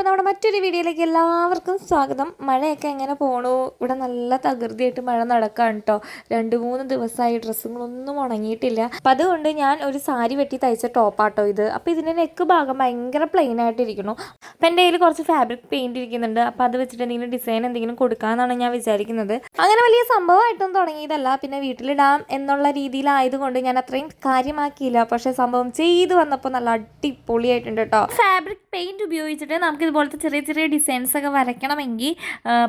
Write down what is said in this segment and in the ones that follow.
അപ്പോൾ നമ്മുടെ മറ്റൊരു വീഡിയോയിലേക്ക് എല്ലാവർക്കും സ്വാഗതം. മഴയൊക്കെ എങ്ങനെ പോണു? ഇവിടെ നല്ല തകൃതിയായിട്ട് മഴ നടക്കാണ് കേട്ടോ രണ്ട് മൂന്ന് ദിവസമായി ഡ്രസ്സുകളൊന്നും ഉണങ്ങിയിട്ടില്ല. അപ്പം അതുകൊണ്ട് ഞാൻ ഒരു സാരി വെട്ടി തയ്ച്ച ടോപ്പാട്ടോ ഇത്. അപ്പോൾ ഇതിന്റെ നെക്ക് ഭാഗം ഭയങ്കര പ്ലെയിൻ ആയിട്ടിരിക്കണു അപ്പം എന്റെ കയ്യിൽ കുറച്ച് ഫാബ്രിക് പെയിന്റ് ഇരിക്കുന്നുണ്ട്. അപ്പോൾ അത് വെച്ചിട്ട് എന്തെങ്കിലും ഡിസൈൻ എന്തെങ്കിലും കൊടുക്കാമെന്നാണ് ഞാൻ വിചാരിക്കുന്നത്. അങ്ങനെ വലിയ സംഭവമായിട്ടൊന്നും തുടങ്ങിയതല്ല. പിന്നെ വീട്ടിലിടാം എന്നുള്ള രീതിയിലായതുകൊണ്ട് ഞാൻ അത്രയും കാര്യമാക്കിയില്ല. പക്ഷേ സംഭവം ചെയ്തു വന്നപ്പോൾ നല്ല അടിപൊളിയായിട്ടുണ്ട് കേട്ടോ ഫാബ്രിക് പെയിന്റ് ഉപയോഗിച്ചിട്ട് നമുക്ക് ഇതുപോലത്തെ ചെറിയ ചെറിയ ഡിസൈൻസ് ഒക്കെ വരയ്ക്കണമെങ്കിൽ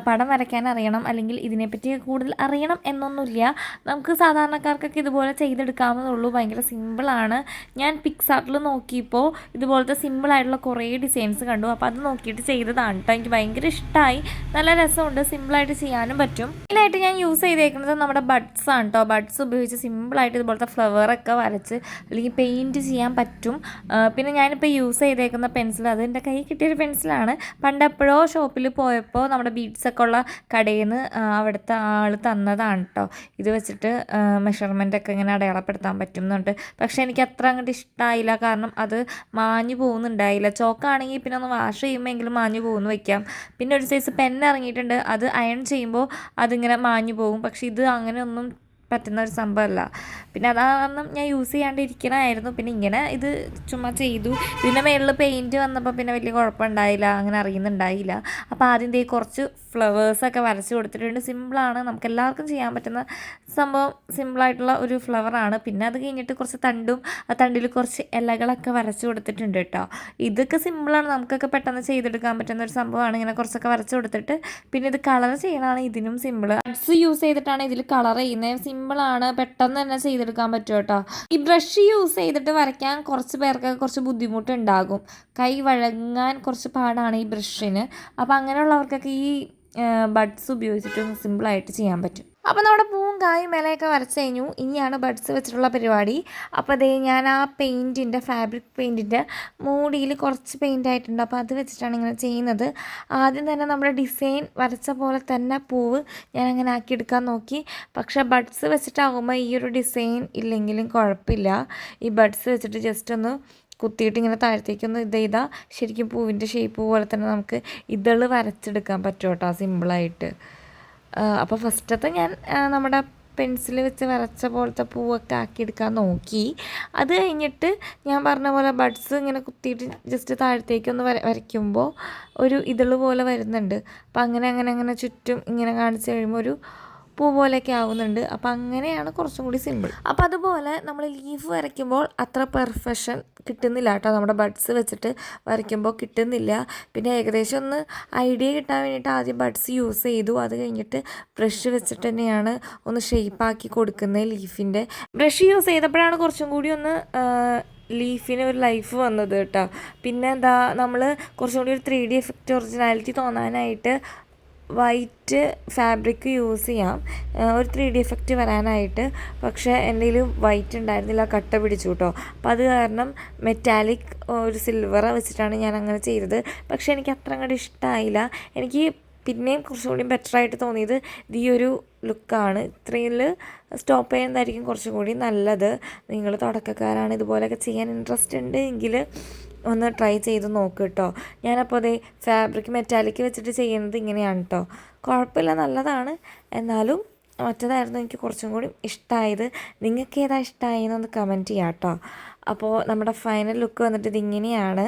പടം വരയ്ക്കാൻ അറിയണം അല്ലെങ്കിൽ ഇതിനെപ്പറ്റി കൂടുതൽ അറിയണം എന്നൊന്നുമില്ല. നമുക്ക് സാധാരണക്കാർക്കൊക്കെ ഇതുപോലെ ചെയ്തെടുക്കാവുന്നതുള്ളൂ ഭയങ്കര സിമ്പിളാണ് ഞാൻ പിക്സാർട്ടിൽ നോക്കിയപ്പോൾ ഇതുപോലത്തെ സിമ്പിളായിട്ടുള്ള കുറേ ഡിസൈൻസ് കണ്ടു. അപ്പോൾ അത് നോക്കിയിട്ട് ചെയ്തതാണ് കേട്ടോ. എനിക്ക് ഭയങ്കര ഇഷ്ടമായി. നല്ല രസമുണ്ട്. സിമ്പിളായിട്ട് ചെയ്യാനും പറ്റും. ഇതിലായിട്ട് ഞാൻ യൂസ് ചെയ്തേക്കുന്നത് നമ്മുടെ ബഡ്സ് ആണ് കേട്ടോ. ബഡ്സ് ഉപയോഗിച്ച് സിമ്പിളായിട്ട് ഇതുപോലത്തെ ഫ്ലവറൊക്കെ വരച്ച് അല്ലെങ്കിൽ പെയിന്റ് ചെയ്യാൻ പറ്റും. പിന്നെ ഞാനിപ്പോൾ യൂസ് ചെയ്തേക്കുന്ന പെൻസിൽ അത് എന്റെ കൈ കിട്ടിയൊരു പെൻസിലാണ് പണ്ട് എപ്പോഴോ ഷോപ്പിൽ പോയപ്പോൾ നമ്മുടെ ബീഡ്സ് ഒക്കെ ഉള്ള കടയിൽ നിന്ന് അവിടുത്തെ ആൾ തന്നതാണ് കേട്ടോ ഇത് വെച്ചിട്ട് മെഷർമെന്റ് ഒക്കെ ഇങ്ങനെ അടയാളപ്പെടുത്താൻ പറ്റും എന്നുണ്ട് പക്ഷേ എനിക്ക് അത്ര അങ്ങോട്ട് ഇഷ്ടമായില്ല കാരണം അത് മാഞ്ഞു പോകുന്നുണ്ടായില്ല. ചോക്കാണെങ്കിൽ പിന്നെ ഒന്ന് വാഷ് ചെയ്യുമ്പോഴെങ്കിലും മാഞ്ഞു പോകുന്നു വയ്ക്കാം പിന്നെ ഒരു സൈസ് പെൻ ഇറങ്ങിയിട്ടുണ്ട്. അത് അയൺ ചെയ്യുമ്പോൾ അതിങ്ങനെ മാഞ്ഞു പോകും. പക്ഷേ ഇത് അങ്ങനെയൊന്നും പറ്റുന്ന ഒരു സംഭവമല്ല. പിന്നെ അതാണ് ഞാൻ യൂസ് ചെയ്യാണ്ടിരിക്കണമായിരുന്നു പിന്നെ ഇങ്ങനെ ഇത് ചുമ്മാ ചെയ്തു. ഇതിന്റെ മേളിൽ പെയിന്റ് വന്നപ്പോൾ പിന്നെ വലിയ കുഴപ്പമുണ്ടായില്ല. അങ്ങനെ അറിയുന്നുണ്ടായില്ല. അപ്പോൾ ആദ്യം ദേ കുറച്ച് ഫ്ലവേഴ്സൊക്കെ വരച്ച് കൊടുത്തിട്ടുണ്ട്. സിമ്പിളാണ് നമുക്ക് എല്ലാവർക്കും ചെയ്യാൻ പറ്റുന്ന സംഭവം സിമ്പിളായിട്ടുള്ള ഒരു ഫ്ലവറാണ് പിന്നെ അത് കഴിഞ്ഞിട്ട് കുറച്ച് തണ്ടും ആ തണ്ടിൽ കുറച്ച് ഇലകളൊക്കെ വരച്ച് കൊടുത്തിട്ടുണ്ട് കേട്ടോ. ഇതൊക്കെ സിമ്പിളാണ് നമുക്കൊക്കെ പെട്ടെന്ന് ചെയ്തെടുക്കാൻ പറ്റുന്ന ഒരു സംഭവമാണ്. ഇങ്ങനെ കുറച്ചൊക്കെ വരച്ച് കൊടുത്തിട്ട് പിന്നെ ഇത് കളർ ചെയ്യണതാണ് ഇതിനും സിമ്പിൾ അഡ്സ് യൂസ് ചെയ്തിട്ടാണ് ഇതിൽ കളർ ചെയ്യുന്നത്. സിമ്പിളാണ്. പെട്ടെന്ന് തന്നെ ചെയ്തെടുക്കാൻ പറ്റും കേട്ടോ. ഈ ബ്രഷ് യൂസ് ചെയ്തിട്ട് വരയ്ക്കാൻ കുറച്ച് പേർക്ക് കുറച്ച് ബുദ്ധിമുട്ടുണ്ടാകും. കൈ വഴങ്ങാൻ കുറച്ച് പാടാണ് ഈ ബ്രഷിന്. അപ്പോൾ അങ്ങനെയുള്ളവർക്കൊക്കെ ഈ ബഡ്സ് ഉപയോഗിച്ചിട്ട് സിമ്പിളായിട്ട് ചെയ്യാൻ പറ്റും. അപ്പോൾ നമ്മുടെ കായും ഇലയൊക്കെ വരച്ച് കഴിഞ്ഞു. ഇനിയാണ് ബഡ്സ് വെച്ചിട്ടുള്ള പരിപാടി. അപ്പോൾ അതേ ഞാൻ ആ പെയിന്റിന്റെ ഫാബ്രിക് പെയിന്റിന്റെ മൂടിയിൽ കുറച്ച് പെയിന്റ് ആയിട്ടുണ്ട്. അപ്പോൾ അത് വെച്ചിട്ടാണ് ഇങ്ങനെ ചെയ്യുന്നത്. ആദ്യം തന്നെ നമ്മുടെ ഡിസൈൻ വരച്ച പോലെ തന്നെ പൂവ് ഞാൻ അങ്ങനെ ആക്കിയെടുക്കാൻ നോക്കി. പക്ഷേ ബഡ്സ് വെച്ചിട്ടാകുമ്പോൾ ഈ ഒരു ഡിസൈൻ ഇല്ലെങ്കിലും കുഴപ്പമില്ല. ഈ ബഡ്സ് വെച്ചിട്ട് ജസ്റ്റ് ഒന്ന് കുത്തിയിട്ട് ഇങ്ങനെ താഴത്തേക്കൊന്ന് ഇത് ചെയ്താൽ ശരിക്കും പൂവിന്റെ ഷേപ്പ് പോലെ തന്നെ നമുക്ക് ഇതൾ വരച്ചെടുക്കാൻ പറ്റും കേട്ടോ സിമ്പിളായിട്ട് അപ്പോൾ ഫസ്റ്റത്തെ ഞാൻ നമ്മുടെ പെൻസിൽ വെച്ച് വരച്ച പോലത്തെ പൂവൊക്കെ ആക്കിയെടുക്കാൻ നോക്കി. അത് കഴിഞ്ഞിട്ട് ഞാൻ പറഞ്ഞ പോലെ ബഡ്സ് ഇങ്ങനെ കുത്തിയിട്ട് ജസ്റ്റ് താഴത്തേക്കൊന്ന് വര വരയ്ക്കുമ്പോൾ ഒരു ഇതൾ പോലെ വരുന്നുണ്ട്. അപ്പം അങ്ങനെ അങ്ങനെ അങ്ങനെ ചുറ്റും ഇങ്ങനെ കാണിച്ച് കഴിയുമ്പോൾ ഒരു പൂ പോലെയൊക്കെ ആവുന്നുണ്ട്. അപ്പം അങ്ങനെയാണ് കുറച്ചും കൂടി സിമ്പിൾ അപ്പോൾ അതുപോലെ നമ്മൾ ലീഫ് വരയ്ക്കുമ്പോൾ അത്ര പെർഫെക്ഷൻ കിട്ടുന്നില്ല കേട്ടോ. നമ്മുടെ ബഡ്സ് വെച്ചിട്ട് വരയ്ക്കുമ്പോൾ കിട്ടുന്നില്ല. പിന്നെ ഏകദേശം ഒന്ന് ഐഡിയ കിട്ടാൻ വേണ്ടിയിട്ട് ആദ്യം ബഡ്സ് യൂസ് ചെയ്തു. അത് കഴിഞ്ഞിട്ട് ബ്രഷ് വെച്ചിട്ട് തന്നെയാണ് ഒന്ന് ഷേപ്പാക്കി കൊടുക്കുന്നത് ലീഫിന്റെ ബ്രഷ് യൂസ് ചെയ്തപ്പോഴാണ് കുറച്ചും കൂടി ഒന്ന് ലീഫിന് ഒരു ലൈഫ് വന്നത് കേട്ടോ. പിന്നെ എന്താ നമ്മൾ കുറച്ചും കൂടി ഒരു ത്രീ ഡി എഫക്റ്റ് ഒറിജിനാലിറ്റി തോന്നാനായിട്ട് വൈറ്റ് ഫാബ്രിക് യൂസ് ചെയ്യാം. ഒരു ത്രീ ഡി എഫക്റ്റ് വരാനായിട്ട്. പക്ഷേ എന്റെ കയ്യിൽ വൈറ്റ് ഉണ്ടായിരുന്നില്ല കട്ട പിടിച്ചു കേട്ടോ. അപ്പം അത് കാരണം മെറ്റാലിക് ഒരു സിൽവർ വെച്ചിട്ടാണ് ഞാൻ അങ്ങനെ ചെയ്തത്. പക്ഷേ എനിക്ക് അത്ര അങ്ങോട്ട് ഇഷ്ടമായില്ല എനിക്ക് പിന്നെയും കുറച്ചുകൂടി ബെറ്റർ ആയിട്ട് തോന്നിയത് ഈ ഒരു ലുക്കാണ് ഇത്രയിൽ സ്റ്റോപ്പ് ചെയ്യുന്നതായിരിക്കും കുറച്ചും കൂടി നല്ലത്. നിങ്ങൾ തുടക്കക്കാരാണ് ഇതുപോലെയൊക്കെ ചെയ്യാൻ ഇൻട്രസ്റ്റ് ഉണ്ട് എങ്കിൽ ഒന്ന് ട്രൈ ചെയ്ത് നോക്ക് കേട്ടോ ഞാനപ്പോൾ അതേ ഫാബ്രിക് മെറ്റാലിക് വെച്ചിട്ട് ചെയ്യുന്നത് ഇങ്ങനെയാണ് കേട്ടോ കുഴപ്പമില്ല നല്ലതാണ്. എന്നാലും മറ്റേതായിരുന്നു എനിക്ക് കുറച്ചും കൂടി ഇഷ്ടമായത് നിങ്ങൾക്ക് ഏതാ ഇഷ്ടമായെന്നൊന്ന് കമന്റ് ചെയ്യാം കേട്ടോ അപ്പോൾ നമ്മുടെ ഫൈനൽ ലുക്ക് വന്നിട്ട് ഇതിങ്ങനെയാണ്.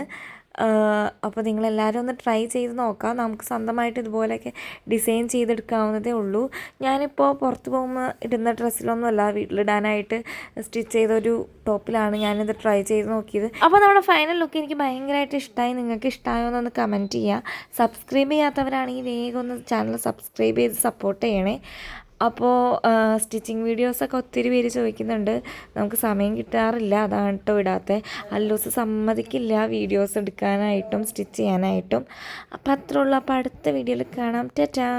അപ്പോൾ നിങ്ങളെല്ലാവരും ഒന്ന് ട്രൈ ചെയ്ത് നോക്കാം. നമുക്ക് സ്വന്തമായിട്ട് ഇതുപോലെയൊക്കെ ഡിസൈൻ ചെയ്തെടുക്കാവുന്നതേ ഉള്ളൂ. ഞാനിപ്പോൾ പുറത്ത് പോകുമ്പോൾ ഇടുന്ന ഡ്രസ്സിലൊന്നുമല്ല വീട്ടിലിടാനായിട്ട് സ്റ്റിച്ച് ചെയ്ത ഒരു ടോപ്പിലാണ് ഞാനിത് ട്രൈ ചെയ്ത് നോക്കിയത്. അപ്പോൾ നമ്മുടെ ഫൈനൽ ലുക്ക് എനിക്ക് ഭയങ്കരമായിട്ട് ഇഷ്ടമായി നിങ്ങൾക്ക് ഇഷ്ടമായോ എന്നൊന്ന് കമന്റ് ചെയ്യുക സബ്സ്ക്രൈബ് ചെയ്യാത്തവരാണെങ്കിൽ വേഗം ഒന്ന് ചാനൽ സബ്സ്ക്രൈബ് ചെയ്ത് സപ്പോർട്ട് ചെയ്യണേ. അപ്പോൾ സ്റ്റിച്ചിങ് വീഡിയോസൊക്കെ ഒത്തിരി പേര് ചോദിക്കുന്നുണ്ട്. നമുക്ക് സമയം കിട്ടാറില്ല അതാണ് കേട്ടോ ഇടാത്തത് അല്ലൂസ് സമ്മതിക്കില്ല വീഡിയോസ് എടുക്കാനായിട്ടും സ്റ്റിച്ച് ചെയ്യാനായിട്ടും. അപ്പോൾ അത്രേ ഉള്ളൂ. അപ്പോൾ അടുത്ത വീഡിയോയിൽ കാണാം. ടാറ്റാ.